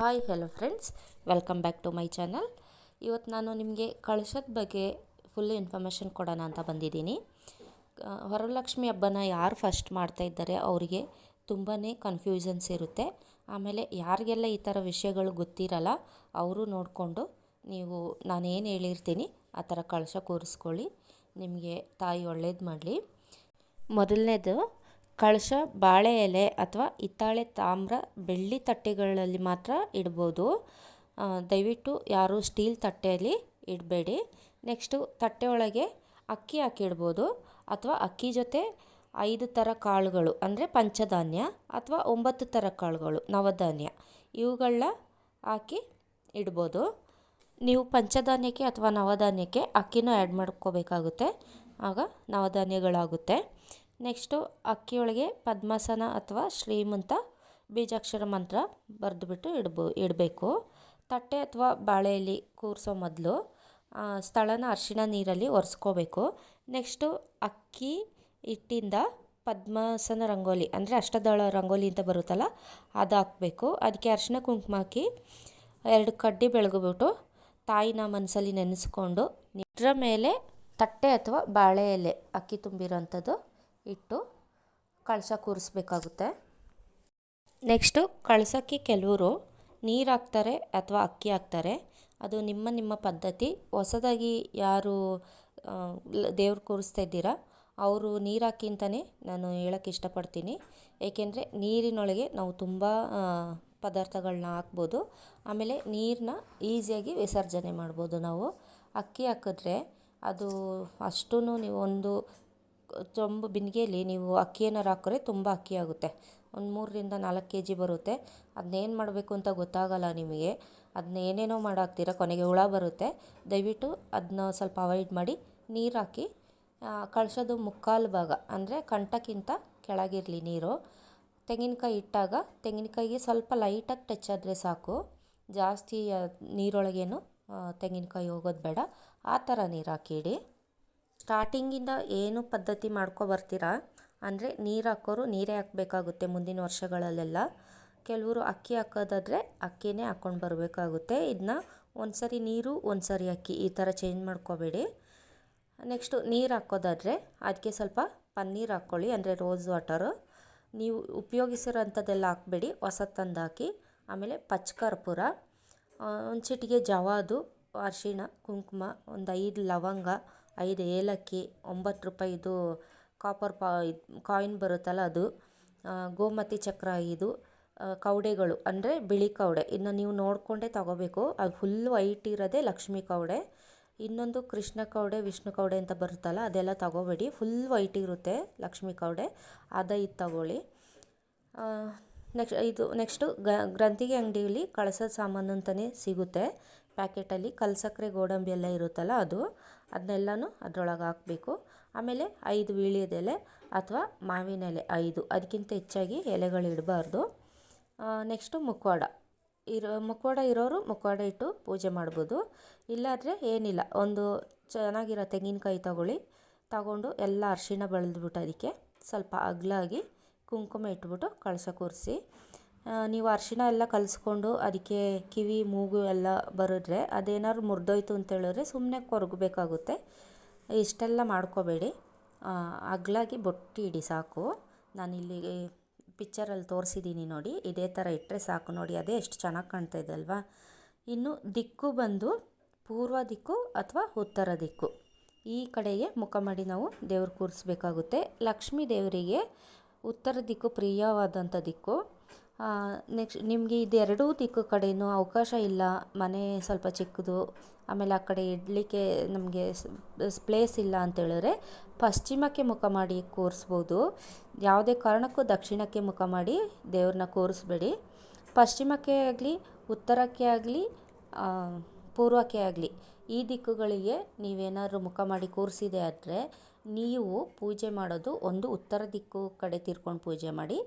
Hi hello friends welcome back to my channel ಇವತ್ತು ನಾನು ನಿಮಗೆ ಕಳಶದ ಬಗ್ಗೆ ಫುಲ್ ಇನ್ಫಾರ್ಮೇಷನ್ ಕೊಡೋಣ ಅಂತ ಬಂದಿದ್ದೀನಿ. ಹೊರಲಕ್ಷ್ಮಿ ಹಬ್ಬನ ಯಾರು ಫಸ್ಟ್ ಮಾಡ್ತಾ ಇದ್ದಾರೆ ಅವರಿಗೆ ತುಂಬಾ ಕನ್ಫ್ಯೂಷನ್ಸ್ ಇರುತ್ತೆ. ಆಮೇಲೆ ಯಾರಿಗೆಲ್ಲ ಈ ಥರ ವಿಷಯಗಳು ಗೊತ್ತಿರಲ್ಲ, ಅವರು ನೋಡಿಕೊಂಡು ನೀವು ನಾನೇನು ಹೇಳಿರ್ತೀನಿ, ಆ ಥರ ಕಳಶ ಕೂರಿಸ್ಕೊಳ್ಳಿ. ನಿಮಗೆ ತಾಯಿ ಒಳ್ಳೇದು ಮಾಡಲಿ. ಮೊದಲನೇದು ಕಳಶ ಬಾಳೆ ಎಲೆ ಅಥವಾ ಹಿತ್ತಾಳೆ ತಾಮ್ರ ಬೆಳ್ಳಿ ತಟ್ಟೆಗಳಲ್ಲಿ ಮಾತ್ರ ಇಡ್ಬೋದು. ದಯವಿಟ್ಟು ಯಾರು ಸ್ಟೀಲ್ ತಟ್ಟೆಯಲ್ಲಿ ಇಡಬೇಡಿ. ನೆಕ್ಸ್ಟು ತಟ್ಟೆ ಒಳಗೆ ಅಕ್ಕಿ ಹಾಕಿ ಇಡ್ಬೋದು ಅಥವಾ ಅಕ್ಕಿ ಜೊತೆ ಐದು ಥರ ಕಾಳುಗಳು, ಅಂದರೆ ಪಂಚಧಾನ್ಯ ಅಥವಾ ಒಂಬತ್ತು ಥರ ಕಾಳುಗಳು, ನವಧಾನ್ಯ ಇವುಗಳನ್ನ ಹಾಕಿ ಇಡ್ಬೋದು. ನೀವು ಪಂಚಧಾನ್ಯಕ್ಕೆ ಅಥವಾ ನವಧಾನ್ಯಕ್ಕೆ ಅಕ್ಕಿನೂ ಆ್ಯಡ್ ಮಾಡ್ಕೋಬೇಕಾಗುತ್ತೆ. ಆಗ ನವಧಾನ್ಯಗಳಾಗುತ್ತೆ. ನೆಕ್ಸ್ಟು ಅಕ್ಕಿಯೊಳಗೆ ಪದ್ಮಾಸನ ಅಥವಾ ಶ್ರೀಮಂತ ಬೀಜಾಕ್ಷರ ಮಂತ್ರ ಬರೆದುಬಿಟ್ಟು ಇಡ್ಬೋ, ಇಡಬೇಕು. ತಟ್ಟೆ ಅಥವಾ ಬಾಳೆಯಲ್ಲಿ ಕೂರಿಸೋ ಮೊದಲು ಸ್ಥಳನ ಅರಿಶಿಣ ನೀರಲ್ಲಿ ಒರೆಸ್ಕೋಬೇಕು. ನೆಕ್ಸ್ಟು ಅಕ್ಕಿ ಹಿಟ್ಟಿಂದ ಪದ್ಮಾಸನ ರಂಗೋಲಿ, ಅಂದರೆ ಅಷ್ಟದಳ ರಂಗೋಲಿ ಅಂತ ಬರುತ್ತಲ್ಲ, ಅದು ಹಾಕಬೇಕು. ಅದಕ್ಕೆ ಅರಿಶಿಣ ಕುಂಕುಮ ಹಾಕಿ ಎರಡು ಕಡ್ಡಿ ಬೆಳಗ್ಬಿಟ್ಟು ತಾಯಿನ ಮನಸ್ಸಲ್ಲಿ ನೆನೆಸ್ಕೊಂಡು ಇದರ ಮೇಲೆ ತಟ್ಟೆ ಅಥವಾ ಬಾಳೆ ಎಲೆ ಅಕ್ಕಿ ತುಂಬಿರೋಂಥದ್ದು ಇಟ್ಟು ಕಳಶ ಕೂರಿಸ್ಬೇಕಾಗುತ್ತೆ. ನೆಕ್ಸ್ಟು ಕಳಸಕ್ಕೆ ಕೆಲವರು ನೀರು ಹಾಕ್ತಾರೆ ಅಥವಾ ಅಕ್ಕಿ ಹಾಕ್ತಾರೆ. ಅದು ನಿಮ್ಮ ನಿಮ್ಮ ಪದ್ಧತಿ. ಹೊಸದಾಗಿ ಯಾರು ದೇವ್ರು ಕೂರಿಸ್ತಾ ಇದ್ದೀರಾ, ಅವರು ನೀರು ಹಾಕಿ ಅಂತಲೇ ನಾನು ಹೇಳೋಕ್ಕೆ ಇಷ್ಟಪಡ್ತೀನಿ. ಏಕೆಂದರೆ ನೀರಿನೊಳಗೆ ನಾವು ತುಂಬ ಪದಾರ್ಥಗಳನ್ನ ಹಾಕ್ಬೋದು. ಆಮೇಲೆ ನೀರನ್ನ ಈಸಿಯಾಗಿ ವಿಸರ್ಜನೆ ಮಾಡ್ಬೋದು ನಾವು. ಅಕ್ಕಿ ಹಾಕಿದ್ರೆ ಅದು ಅಷ್ಟೂ ನೀವು ಒಂದು ಚೊಂಬು ಬಿಂದಿಗೆಯಲ್ಲಿ ನೀವು ಅಕ್ಕಿ ಹಾಕಿದ್ರೆ ತುಂಬ ಅಕ್ಕಿ ಆಗುತ್ತೆ. ಒಂದು ಮೂರರಿಂದ ನಾಲ್ಕು ಕೆ ಜಿ ಬರುತ್ತೆ ಅದನ್ನೇನು ಮಾಡಬೇಕು ಅಂತ ಗೊತ್ತಾಗಲ್ಲ ನಿಮಗೆ. ಅದನ್ನ ಏನೇನೋ ಮಾಡಾಕ್ತೀರ ಕೊನೆಗೆ ಹುಳ ಬರುತ್ತೆ. ದಯವಿಟ್ಟು ಅದನ್ನ ಸ್ವಲ್ಪ ಅವಾಯ್ಡ್ ಮಾಡಿ ನೀರು ಹಾಕಿ ಕಳಿಸೋದು ಮುಕ್ಕಾಲು ಭಾಗ, ಅಂದರೆ ಕಂಟಕ್ಕಿಂತ ಕೆಳಗಿರಲಿ ನೀರು. ತೆಂಗಿನಕಾಯಿ ಇಟ್ಟಾಗ ತೆಂಗಿನಕಾಯಿಗೆ ಸ್ವಲ್ಪ ಲೈಟಾಗಿ ಟಚ್ ಆದರೆ ಸಾಕು. ಜಾಸ್ತಿ ನೀರೊಳಗೇನು ತೆಂಗಿನಕಾಯಿ ಹೋಗೋದು ಬೇಡ. ಆ ಥರ ನೀರು ಹಾಕಿಡಿ. ಸ್ಟಾರ್ಟಿಂಗಿಂದ ಏನು ಪದ್ಧತಿ ಮಾಡ್ಕೊ ಬರ್ತೀರಾ? ಅಂದರೆ ನೀರು ಹಾಕೋರು ನೀರೇ ಹಾಕಬೇಕಾಗುತ್ತೆ ಮುಂದಿನ ವರ್ಷಗಳಲ್ಲೆಲ್ಲ. ಕೆಲವರು ಅಕ್ಕಿ ಹಾಕೋದಾದರೆ ಅಕ್ಕಿನೇ ಹಾಕ್ಕೊಂಡು ಬರಬೇಕಾಗುತ್ತೆ. ಇದನ್ನ ಒಂದು ಸರಿ ನೀರು ಒಂದು ಸರಿ ಅಕ್ಕಿ. ಈ ಥರ ಚೇಂಜ್ ಮಾಡ್ಕೋಬೇಡಿ. ನೆಕ್ಸ್ಟು ನೀರು ಹಾಕೋದಾದರೆ ಅದಕ್ಕೆ ಸ್ವಲ್ಪ ಪನ್ನೀರ್ ಹಾಕ್ಕೊಳ್ಳಿ ಅಂದರೆ ರೋಸ್ ವಾಟರು ನೀವು ಉಪಯೋಗಿಸಿರೋಂಥದ್ದೆಲ್ಲ ಹಾಕಬೇಡಿ. ಹೊಸ ತಂದು ಹಾಕಿ ಆಮೇಲೆ ಪಚ್ಕರ್ಪೂರ. ಒಂದು ಚಿಟಿಗೆ ಜವಾದು ಅರಿಶಿಣ, ಕುಂಕುಮ, ಒಂದು ಐದು ಲವಂಗ ಐದು ಏಲಕ್ಕಿ, ಒಂಬತ್ತು ರೂಪಾಯಿದು ಕಾಪರ್ ಪಾ ಕಾಯಿನ್ ಬರುತ್ತಲ್ಲ ಅದು ಗೋಮತಿ ಚಕ್ರ ಐದು ಕೌಡೆಗಳು, ಅಂದರೆ ಬಿಳಿ ಕವಡೆ ಇನ್ನು ನೀವು ನೋಡಿಕೊಂಡೇ ತಗೋಬೇಕು. ಅದು ಫುಲ್ ವೈಟ್ ಇರೋದೇ ಲಕ್ಷ್ಮಿ ಕೌಡೆ. ಇನ್ನೊಂದು ಕೃಷ್ಣ ಕೌಡೆ, ವಿಷ್ಣು ಕೌಡೆ ಅಂತ ಬರುತ್ತಲ್ಲ, ಅದೆಲ್ಲ ತಗೋಬೇಡಿ. ಫುಲ್ ವೈಟ್ ಇರುತ್ತೆ ಲಕ್ಷ್ಮಿ ಕವಡೆ ಅದೈದು ತಗೊಳ್ಳಿ. ನೆಕ್ಸ್ಟ್ ಇದು ನೆಕ್ಸ್ಟು ಗ್ರಂಥಿಗೆ ಅಂಗಡಿಯಲ್ಲಿ ಕಳಸದ ಸಾಮಾನು ಅಂತಲೇ ಸಿಗುತ್ತೆ. ಪ್ಯಾಕೆಟಲ್ಲಿ ಕಲ್ಸಕ್ಕರೆ ಗೋಡಂಬಿ ಎಲ್ಲ ಇರುತ್ತಲ್ಲ ಅದು. ಅದನ್ನೆಲ್ಲನೂ ಅದರೊಳಗೆ ಹಾಕಬೇಕು. ಆಮೇಲೆ ಐದು ವೀಳ್ಯದೆಲೆ ಅಥವಾ ಮಾವಿನ ಎಲೆ ಐದು, ಅದಕ್ಕಿಂತ ಹೆಚ್ಚಾಗಿ ಎಲೆಗಳು ಇಡಬಾರ್ದು. ನೆಕ್ಸ್ಟು ಮುಖವಾಡ ಇರೋ ಮುಖವಾಡ ಇರೋರು ಮುಖವಾಡ ಇಟ್ಟು ಪೂಜೆ ಮಾಡ್ಬೋದು. ಇಲ್ಲಾದರೆ ಏನಿಲ್ಲ, ಒಂದು ಚೆನ್ನಾಗಿರೋ ತೆಂಗಿನಕಾಯಿ ತಗೊಳ್ಳಿ, ತಗೊಂಡು ಎಲ್ಲ ಅರಿಶಿಣ ಬೆಳೆದ್ಬಿಟ್ಟು ಅದಕ್ಕೆ ಸ್ವಲ್ಪ ಅಗಲಾಗಿ ಕುಂಕುಮ ಇಟ್ಬಿಟ್ಟು ಕಳಶ ಕೂರಿಸಿ. ನೀವು ಅರಿಶಿಣ ಎಲ್ಲ ಕಲಿಸ್ಕೊಂಡು ಅದಕ್ಕೆ ಕಿವಿ, ಮೂಗು ಎಲ್ಲ ಬರೆದ್ರೆ ಅದೇನಾದ್ರು ಮುರಿದೋಯ್ತು ಅಂತ ಹೇಳಿದ್ರೆ ಸುಮ್ಮನೆ ಕೊರಗಬೇಕಾಗುತ್ತೆ. ಇಷ್ಟೆಲ್ಲ ಮಾಡ್ಕೋಬೇಡಿ. ಅಗಲಾಗಿ ಬೊಟ್ಟಿ ಇಡಿ ಸಾಕು. ನಾನಿಲ್ಲಿ ಪಿಕ್ಚರಲ್ಲಿ ತೋರಿಸಿದ್ದೀನಿ ನೋಡಿ. ಇದೇ ಥರ ಇಟ್ಟರೆ ಸಾಕು ನೋಡಿ. ಅದೇ ಎಷ್ಟು ಚೆನ್ನಾಗಿ ಕಾಣ್ತಾ ಇದೆ ಅಲ್ವಾ? ಇನ್ನು ದಿಕ್ಕು ಬಂದು ಪೂರ್ವ ದಿಕ್ಕು ಅಥವಾ ಉತ್ತರ ದಿಕ್ಕು. ಈ ಕಡೆಗೆ ಮುಖ ಮಾಡಿ ನಾವು ದೇವ್ರು ಕೂರಿಸ್ಬೇಕಾಗುತ್ತೆ. ಲಕ್ಷ್ಮೀ ದೇವರಿಗೆ ಉತ್ತರ ದಿಕ್ಕು ಪ್ರಿಯವಾದಂಥ ದಿಕ್ಕು. ನೆಕ್ಸ್ಟ್ ನಿಮಗೆ ಇದೆರಡೂ ದಿಕ್ಕು ಕಡೆಯೂ ಅವಕಾಶ ಇಲ್ಲ. ಮನೆ ಸ್ವಲ್ಪ ಚಿಕ್ಕದು, ಆಮೇಲೆ ಆ ಕಡೆ ಇಡಲಿಕ್ಕೆ ನಮಗೆ ಪ್ಲೇಸ್ ಇಲ್ಲ ಅಂತೇಳಿದ್ರೆ ಪಶ್ಚಿಮಕ್ಕೆ ಮುಖ ಮಾಡಿ ಕೂರಿಸ್ಬೋದು. ಯಾವುದೇ ಕಾರಣಕ್ಕೂ ದಕ್ಷಿಣಕ್ಕೆ ಮುಖ ಮಾಡಿ ದೇವ್ರನ್ನ ಕೂರಿಸ್ಬೇಡಿ. ಪಶ್ಚಿಮಕ್ಕೆ ಆಗಲಿ, ಉತ್ತರಕ್ಕೆ ಆಗಲಿ ಪೂರ್ವಕ್ಕೆ ಆಗಲಿ, ಈ ದಿಕ್ಕುಗಳಿಗೆ ನೀವೇನಾದರೂ ಮುಖ ಮಾಡಿ ಕೂರಿಸಿದೆ ಆದರೆ ನೀವು ಪೂಜೆ ಮಾಡೋದು ಒಂದು ಉತ್ತರ ದಿಕ್ಕು ಕಡೆ ತಿರ್ಕೊಂಡು ಪೂಜೆ ಮಾಡಿ,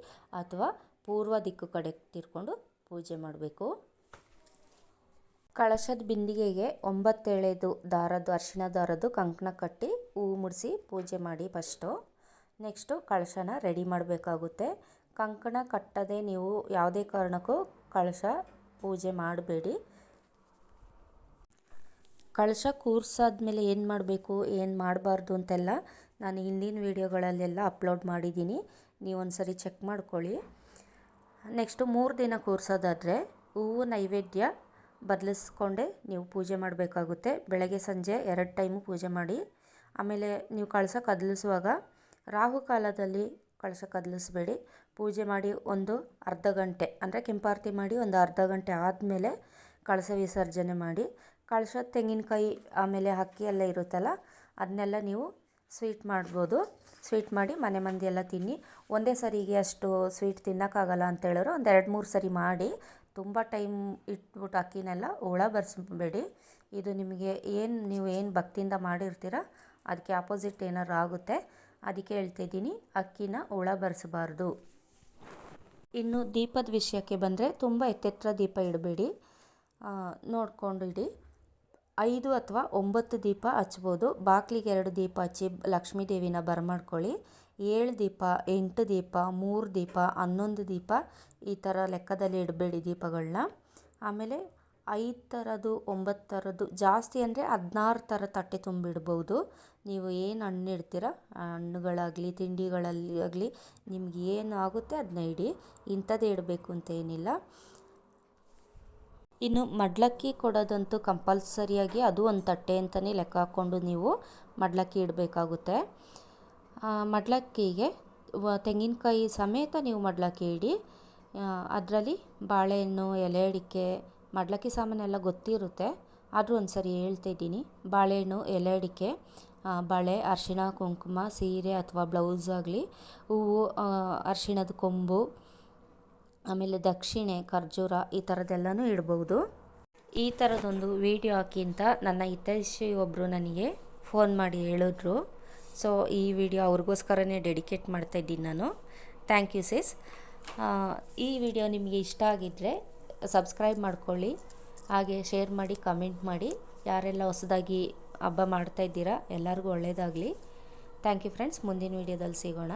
ಅಥವಾ ಪೂರ್ವ ದಿಕ್ಕು ಕಡೆ ತಿರ್ಕೊಂಡು ಪೂಜೆ ಮಾಡಬೇಕು. ಕಳಶದ ಬಿಂದಿಗೆಗೆ ಒಂಬತ್ತೆಳೆದು ದಾರದ್ದು, ಅರಿಶಿಣ ದಾರದ್ದು ಕಂಕಣ ಕಟ್ಟಿ ಹೂ ಮುಡಿಸಿ ಪೂಜೆ ಮಾಡಿ ಫಸ್ಟು. ನೆಕ್ಸ್ಟು ಕಳಶನ ರೆಡಿ ಮಾಡಬೇಕಾಗುತ್ತೆ. ಕಂಕಣ ಕಟ್ಟದೆ ನೀವು ಯಾವುದೇ ಕಾರಣಕ್ಕೂ ಕಳಶ ಪೂಜೆ ಮಾಡಬೇಡಿ. ಕಳಶ ಕೂರ್ಸಾದ್ಮೇಲೆ ಏನು ಮಾಡಬೇಕು, ಏನು ಮಾಡಬಾರ್ದು ಅಂತೆಲ್ಲ ನಾನು ಹಿಂದಿನ ವೀಡಿಯೋಗಳಲ್ಲೆಲ್ಲ ಅಪ್ಲೋಡ್ ಮಾಡಿದ್ದೀನಿ. ನೀವು ಒಂದು ಸರಿ ಚೆಕ್ ಮಾಡ್ಕೊಳ್ಳಿ. ನೆಕ್ಸ್ಟು ಮೂರು ದಿನ ಕೂರಿಸೋದಾದರೆ ಹೂವು ನೈವೇದ್ಯ ಬದಲಿಸ್ಕೊಂಡೆ ನೀವು ಪೂಜೆ ಮಾಡಬೇಕಾಗುತ್ತೆ. ಬೆಳಗ್ಗೆ, ಸಂಜೆ ಎರಡು ಟೈಮು ಪೂಜೆ ಮಾಡಿ. ಆಮೇಲೆ ನೀವು ಕಳಶ ಕದಲಿಸುವಾಗ ರಾಹು ಕಾಲದಲ್ಲಿ ಕಳಶ ಕದಲಿಸಬೇಡಿ. ಪೂಜೆ ಮಾಡಿ ಒಂದು ಅರ್ಧ ಗಂಟೆ, ಅಂದರೆ ಕೆಂಪಾರತಿ ಮಾಡಿ ಒಂದು ಅರ್ಧ ಗಂಟೆ ಆದಮೇಲೆ ಕಳಶ ವಿಸರ್ಜನೆ ಮಾಡಿ. ಕಳಶ ತೆಂಗಿನಕಾಯಿ ಆಮೇಲೆ ಅಕ್ಕಿ ಎಲ್ಲ ಇರುತ್ತಲ್ಲ, ಅದನ್ನೆಲ್ಲ ನೀವು ಸ್ವೀಟ್ ಮಾಡ್ಬೋದು. ಸ್ವೀಟ್ ಮಾಡಿ ಮನೆ ಮಂದಿಯೆಲ್ಲ ತಿನ್ನಿ. ಒಂದೇ ಸರಿಗೆ ಅಷ್ಟು ಸ್ವೀಟ್ ತಿನ್ನೋಕ್ಕಾಗಲ್ಲ ಅಂತ ಹೇಳೋರು ಒಂದು ಎರಡು ಮೂರು ಸರಿ ಮಾಡಿ. ತುಂಬ ಟೈಮ್ ಇಟ್ಬಿಟ್ಟು ಅಕ್ಕಿನೆಲ್ಲ ಹುಳ ಬರ್ಸ್ಬೇಡಿ. ಇದು ನಿಮಗೆ ಏನು ನೀವು ಏನು ಭಕ್ತಿಯಿಂದ ಮಾಡಿರ್ತೀರ ಅದಕ್ಕೆ ಆಪೋಸಿಟ್ ಏನಾರು ಆಗುತ್ತೆ. ಅದಕ್ಕೆ ಹೇಳ್ತಿದ್ದೀನಿ ಅಕ್ಕಿನ ಹುಳ ಬರೆಸಬಾರ್ದು. ಇನ್ನು ದೀಪದ ವಿಷಯಕ್ಕೆ ಬಂದರೆ ತುಂಬ ಎತ್ತೆತ್ತರ ದೀಪ ಇಡಬೇಡಿ. ನೋಡ್ಕೊಂಡು ಇಡಿ. ಐದು ಅಥವಾ ಒಂಬತ್ತು ದೀಪ ಹಚ್ಬೋದು. ಬಾಗಿಲಿಗೆ ಎರಡು ದೀಪ ಹಚ್ಚಿ ಲಕ್ಷ್ಮೀ ದೇವಿನ ಬರಮಾಡ್ಕೊಳ್ಳಿ ಏಳು ದೀಪ, ಎಂಟು ದೀಪ, ಮೂರು ದೀಪ, ಹನ್ನೊಂದು ದೀಪ ಈ ಥರ ಲೆಕ್ಕದಲ್ಲಿ ಇಡಬೇಡಿ ದೀಪಗಳನ್ನ. ಆಮೇಲೆ ಐದು ಥರದ್ದು, ಒಂಬತ್ತು ಥರದ್ದು, ಜಾಸ್ತಿ ಅಂದರೆ ಹದಿನಾರು ಥರ ತಟ್ಟೆ ತುಂಬಿಡ್ಬೋದು. ನೀವು ಏನು ಹಣ್ಣು ಇಡ್ತೀರ, ಹಣ್ಣುಗಳಾಗಲಿ ತಿಂಡಿಗಳಲ್ಲಿ ಆಗಲಿ ನಿಮ್ಗೆ ಏನು ಆಗುತ್ತೆ ಅದನ್ನ ಇಡಿ. ಇಂಥದ್ದೇ ಇಡಬೇಕು ಅಂತ ಏನಿಲ್ಲ. ಇನ್ನು ಮಡ್ಲಕ್ಕಿ ಕೊಡೋದಂತೂ ಕಂಪಲ್ಸರಿಯಾಗಿ ಅದು ಒಂದು ತಟ್ಟೆ ಅಂತಲೇ ಲೆಕ್ಕ ಹಾಕ್ಕೊಂಡು ನೀವು ಮಡ್ಲಕ್ಕಿ ಇಡಬೇಕಾಗುತ್ತೆ. ಮಡ್ಲಕ್ಕಿಗೆ ತೆಂಗಿನಕಾಯಿ ಸಮೇತ ನೀವು ಮಡ್ಲಕ್ಕಿ ಇಡಿ. ಅದರಲ್ಲಿ ಬಾಳೆಹಣ್ಣು, ಎಲೆ ಅಡಿಕೆ, ಮಡ್ಲಕ್ಕಿ ಸಾಮಾನೆಲ್ಲ ಗೊತ್ತಿರುತ್ತೆ. ಆದರೂ ಒಂದು ಸರಿ ಹೇಳ್ತಿದ್ದೀನಿ ಬಾಳೆಹಣ್ಣು, ಎಲೆ ಅಡಿಕೆ ಬಳೆ, ಅರಿಶಿಣ, ಕುಂಕುಮ, ಸೀರೆ ಅಥವಾ ಬ್ಲೌಸ್ ಆಗಲಿ, ಹೂವು ಅರಿಶಿಣದ ಕೊಂಬು ಆಮೇಲೆ ದಕ್ಷಿಣೆ, ಖರ್ಜೂರ ಈ ಥರದ್ದೆಲ್ಲನೂ ಇಡ್ಬೋದು. ಈ ಥರದೊಂದು ವಿಡಿಯೋ ಹಾಕಿ ಅಂತ ನನ್ನ ಹಿತೈಷಿ ಒಬ್ಬರು ನನಗೆ ಫೋನ್ ಮಾಡಿ ಹೇಳಿದ್ರು. ಸೊ ಈ ವಿಡಿಯೋ ಅವ್ರಿಗೋಸ್ಕರನೇ ಡೆಡಿಕೇಟ್ ಮಾಡ್ತಾ ಇದ್ದೀನಿ ನಾನು. ಥ್ಯಾಂಕ್ ಯು ಸಿಸ್ ಈ ವಿಡಿಯೋ ನಿಮಗೆ ಇಷ್ಟ ಆಗಿದ್ದರೆ ಸಬ್ಸ್ಕ್ರೈಬ್ ಮಾಡ್ಕೊಳ್ಳಿ. ಹಾಗೆ ಶೇರ್ ಮಾಡಿ ಕಮೆಂಟ್ ಮಾಡಿ. ಯಾರೆಲ್ಲ ಹೊಸದಾಗಿ ಹಬ್ಬ ಮಾಡ್ತಾ ಇದ್ದೀರಾ, ಎಲ್ಲರಿಗೂ ಒಳ್ಳೆಯದಾಗಲಿ ಥ್ಯಾಂಕ್ ಯು ಫ್ರೆಂಡ್ಸ್ ಮುಂದಿನ ವೀಡಿಯೋದಲ್ಲಿ ಸಿಗೋಣ.